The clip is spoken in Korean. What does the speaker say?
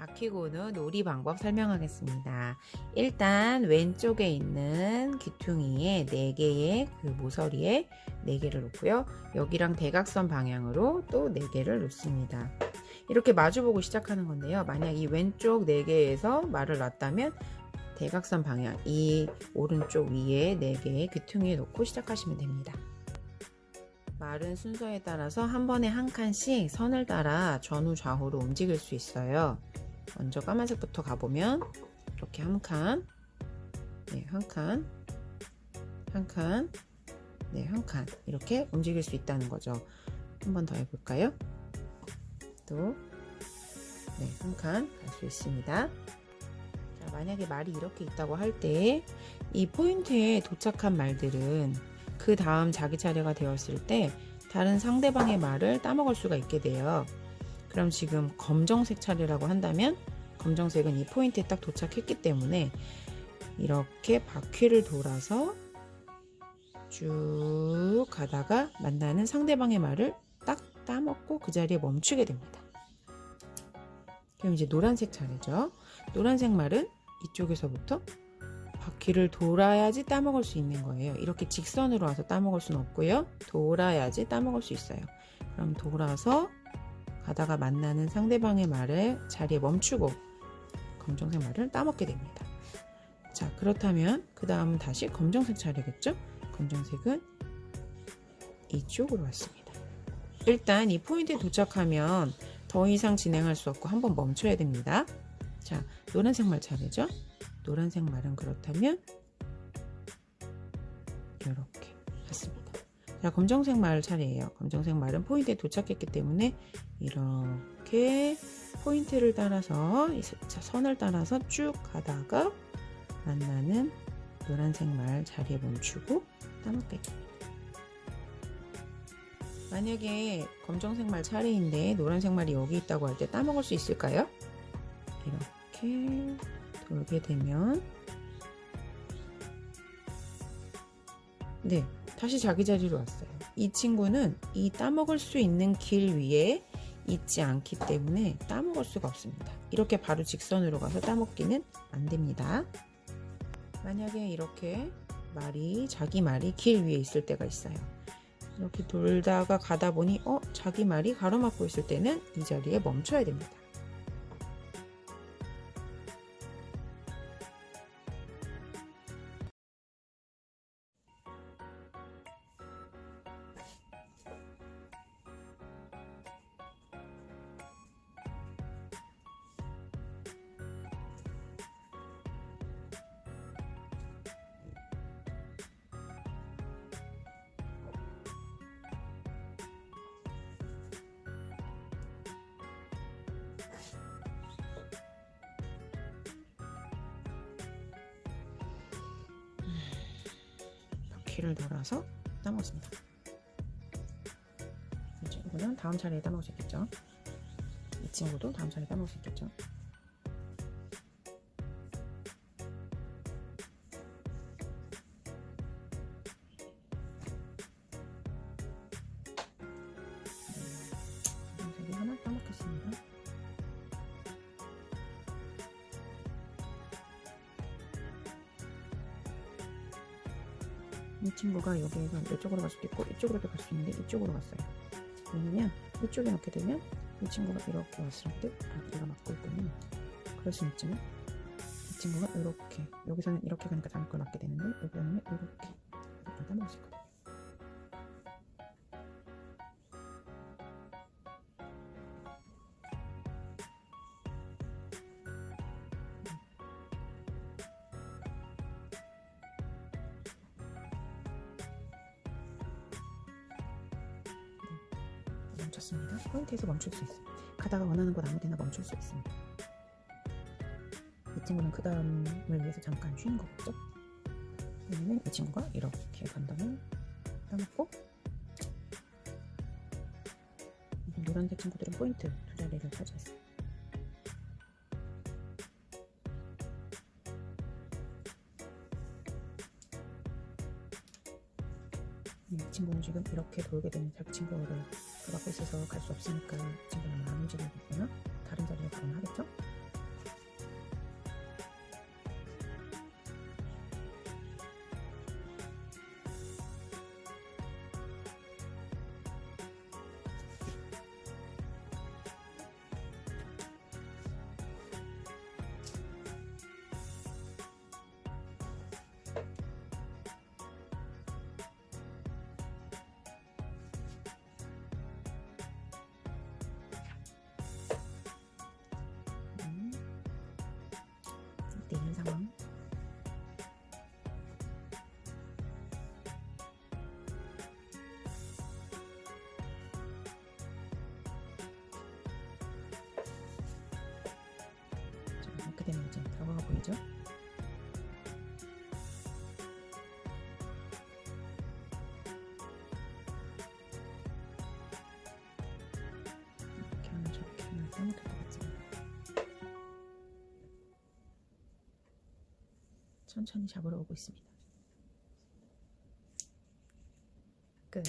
박히고는 놀이 방법 설명하겠습니다. 일단 왼쪽에 있는 귀퉁이에 4개의 그 모서리에 4개를 놓고요. 여기랑 대각선 방향으로 또 4개를 놓습니다. 이렇게 마주보고 시작하는 건데요. 만약 이 왼쪽 4개에서 말을 놨다면 대각선 방향, 이 오른쪽 위에 4개의 귀퉁이에 놓고 시작하시면 됩니다. 말은 순서에 따라서 한 번에 한 칸씩 선을 따라 전후 좌우로 움직일 수 있어요. 먼저 까만색부터 가보면 이렇게 한 칸, 네, 한 칸, 한 칸, 네, 한 칸 이렇게 움직일 수 있다는 거죠. 한 번 더 해볼까요? 또, 네, 한 칸 갈 수 있습니다. 자, 만약에 말이 이렇게 있다고 할 때 이 포인트에 도착한 말들은 그 다음 자기 차례가 되었을 때 다른 상대방의 말을 따먹을 수가 있게 돼요. 그럼 지금 검정색 차례라고 한다면 검정색은 이 포인트에 딱 도착했기 때문에 이렇게 바퀴를 돌아서 쭉 가다가 만나는 상대방의 말을 딱 따먹고 그 자리에 멈추게 됩니다. 그럼 이제 노란색 차례죠. 노란색 말은 이쪽에서부터 바퀴를 돌아야지 따먹을 수 있는 거예요. 이렇게 직선으로 와서 따먹을 수는 없고요. 돌아야지 따먹을 수 있어요. 그럼 돌아서 가다가 만나는 상대방의 말을 자리에 멈추고 검정색 말을 따먹게 됩니다. 자, 그렇다면 그 다음 다시 검정색 차례겠죠? 검정색은 이쪽으로 왔습니다. 일단 이 포인트에 도착하면 더 이상 진행할 수 없고 한번 멈춰야 됩니다. 자, 노란색 말 차례죠? 노란색 말은 그렇다면 이렇게 갔습니다. 자, 검정색 말 차례예요. 검정색 말은 포인트에 도착했기 때문에 이렇게 포인트를 따라서 선을 따라서 쭉 가다가 만나는 노란색 말 자리에 멈추고 따먹게 됩니다. 만약에 검정색 말 차례인데 노란색 말이 여기 있다고 할 때 따먹을 수 있을까요? 이렇게 돌게 되면 네 다시 자기 자리로 왔어요. 이 친구는 이 따먹을 수 있는 길 위에 있지 않기 때문에 따먹을 수가 없습니다. 이렇게 바로 직선으로 가서 따먹기는 안 됩니다. 만약에 이렇게 말이 자기 말이 길 위에 있을 때가 있어요. 이렇게 돌다가 가다 보니 어 자기 말이 가로막고 있을 때는 이 자리에 멈춰야 됩니다 바퀴를 돌아서 따먹습니다. 이 친구는 다음 차례에 따먹을 수 있겠죠. 이 친구도 다음 차례에 따먹을 수 있겠죠. 이 친구가 여기에서 이쪽으로 갈 수도 있고 이쪽으로도 갈 수 있는데 이쪽으로 갔어요. 왜냐면 이쪽에 놓게 되면 이 친구가 이렇게 왔을 때 바퀴가 맞고 있거든요. 그럴 수는 있지만 이 친구가 이렇게 여기서는 이렇게 가니까 다른 걸 맞게 되는데 여기서는 이렇게 따먹을 수 있거든요. 멈췄습니다. 포인트에서 멈출 수 있습니다. 가다가 원하는 곳 아무데나 멈출 수 있습니다. 이 친구는 그 다음을 위해서 잠깐 쉬는 거겠죠? 왜냐면 이 친구가 이렇게 간다면 따먹고 노란색 친구들은 포인트 두 자리를 차지했어요. 이 친구는 지금 이렇게 돌게 되면 자기 친구를 그 갖고 있어서 갈 수 없으니까 이 친구는 안 움직이거나 다른 자리에 가거나 하겠죠? 돼 있는 상황. 자, 이렇게 되면 이제 결과가 보이죠? 천천히 잡으러 오고 있습니다. 끝.